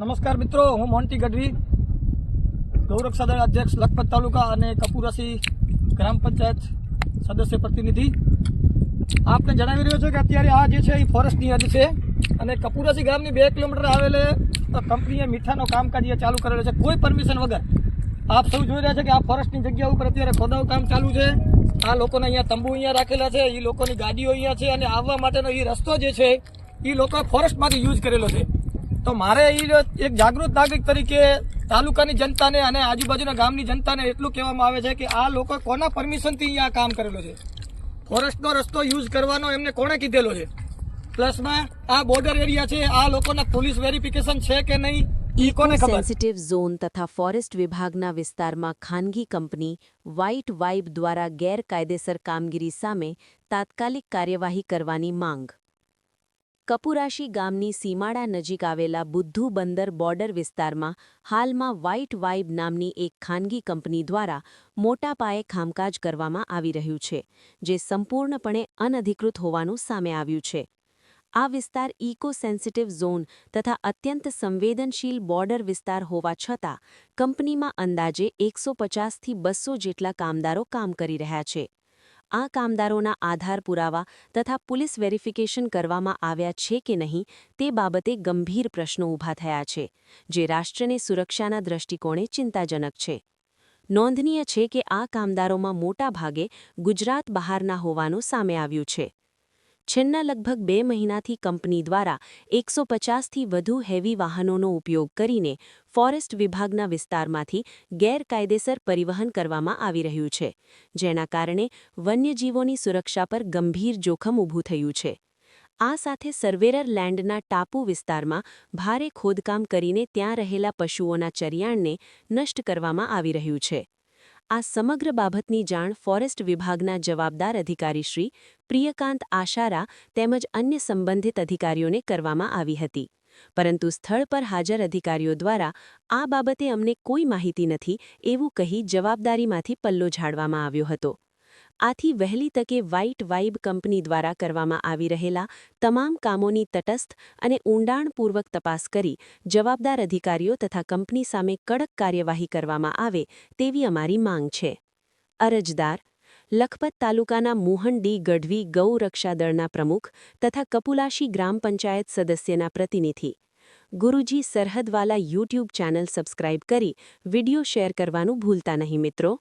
નમસ્કાર મિત્રો, હું મોન્ટી ગઢવી ગૌરક્ષા દળ અધ્યક્ષ, લખપત તાલુકા અને કપુરાસી ગ્રામ પંચાયત સદસ્ય પ્રતિનિધિ. આપને જણાવી રહ્યો છે કે અત્યારે આ જે છે, એ ફોરેસ્ટની હદ છે અને કપુરાસી ગામની બે કિલોમીટર આવેલે કંપનીએ મીઠાનો કામકાજ એ ચાલુ કરેલો છે. કોઈ પરમિશન વગર. આપ સૌ જોઈ રહ્યા છે કે આ ફોરેસ્ટની જગ્યા ઉપર અત્યારે ખોદાવ કામ ચાલુ છે. આ લોકોને અહીંયા તંબુ અહીંયા રાખેલા છે એ લોકોની ગાડીઓ અહીંયા છે અને આવવા માટેનો એ રસ્તો જે છે એ લોકોએ ફોરેસ્ટમાંથી યુઝ કરેલો છે. તો મારે એ એક જાગૃત નાગરિક તરીકે તાલુકાની જનતાને અને આજુબાજુના ગામની જનતાને એટલું કહેવામાં આવે છે કે આ લોકો કોના પરમિશનથી અહીંયા કામ કરેલો છે? ફોરેસ્ટનો રસ્તો યુઝ કરવાનો એમને કોણે કીધેલો છે? પ્લસમાં આ બોર્ડર એરિયા છે આ લોકોના પોલીસ વેરિફિકેશન છે કે નહીં સેન્સિટિવ ઝોન તથા ફોરેસ્ટ વિભાગના વિસ્તારમાં ખાનગી કંપની વ્હાઇટ વાઇબ દ્વારા ગેરકાયદેસર કામગીરી સામે તાત્કાલિક કાર્યવાહી કરવાની માંગ. કપુરાશી ગામની સીમાડા નજીક આવેલા બુદ્ધુ બંદર બોર્ડર વિસ્તારમાં હાલમાં વ્હાઇટ વાઇબ નામની એક ખાનગી કંપની દ્વારા મોટા પાયે કામકાજ કરવામાં આવી રહ્યું છે, જે સંપૂર્ણપણે અનધિકૃત હોવાનું સામે આવ્યું છે. આ વિસ્તાર ઇકો સેન્સિટિવ ઝોન તથા અત્યંત સંવેદનશીલ બોર્ડર વિસ્તાર હોવા છતાં કંપનીમાં અંદાજે એકસો પચાસથી બસો જેટલા કામદારો કામ કરી રહ્યા છે. આ કામદારોના આધાર પુરાવા તથા પોલીસ વેરિફિકેશન કરવામાં આવ્યા છે કે નહીં તે બાબતે ગંભીર પ્રશ્નો ઊભા થયા છે, જે રાષ્ટ્રને સુરક્ષાના દ્રષ્ટિકોણે ચિંતાજનક છે. નોંધનીય છે કે આ કામદારોમાં મોટા ભાગે ગુજરાત બહારના હોવાનું સામે આવ્યું છે. છેલ્લા લગભગ બે મહિનાથી કંપની દ્વારા એકસો પચાસથી વધુ હેવી વાહનોનો ઉપયોગ કરીને ફોરેસ્ટ વિભાગના વિસ્તારમાંથી ગેરકાયદેસર પરિવહન કરવામાં આવી રહ્યું છે, જેના કારણે વન્યજીવોની સુરક્ષા પર ગંભીર જોખમ ઊભું થયું છે. આ સાથે સર્વેરર લેન્ડના ટાપુ વિસ્તારમાં ભારે ખોદકામ કરીને ત્યાં રહેલા પશુઓના ચરિયાણને નષ્ટ કરવામાં આવી રહ્યું છે. આ સમગ્ર બાબતની જાણ ફોરેસ્ટ વિભાગના જવાબદાર અધિકારી શ્રી પ્રિયકાંત આશારા તેમજ અન્ય સંબંધિત અધિકારીઓને કરવામાં આવી હતી. પરંતુ સ્થળ પર હાજર અધિકારીઓ દ્વારા આ બાબતે અમને કોઈ માહિતી નથી એવું કહી જવાબદારીમાંથી પલ્લો ઝાડવામાં આવ્યો હતો. આથી વહેલી તકે વ્હાઇટ વાઇબ કંપની દ્વારા કરવામાં આવી રહેલા તમામ કામોની તટસ્થ અને ઊંડાણપૂર્વક તપાસ કરી જવાબદાર અધિકારીઓ તથા કંપની સામે કડક કાર્યવાહી કરવામાં આવે તેવી અમારી માંગ છે. અરજદાર, લખપત તાલુકાના મોહન ડી ગઢવી ગૌ રક્ષા દળના પ્રમુખ તથા કપુલાશી ગ્રામ પંચાયત સદસ્યના પ્રતિનિધિ. Guruji Sarhadwala YouTube channel subscribe કરી વિડિયો શેર કરવાનું ભૂલતા નહીં મિત્રો.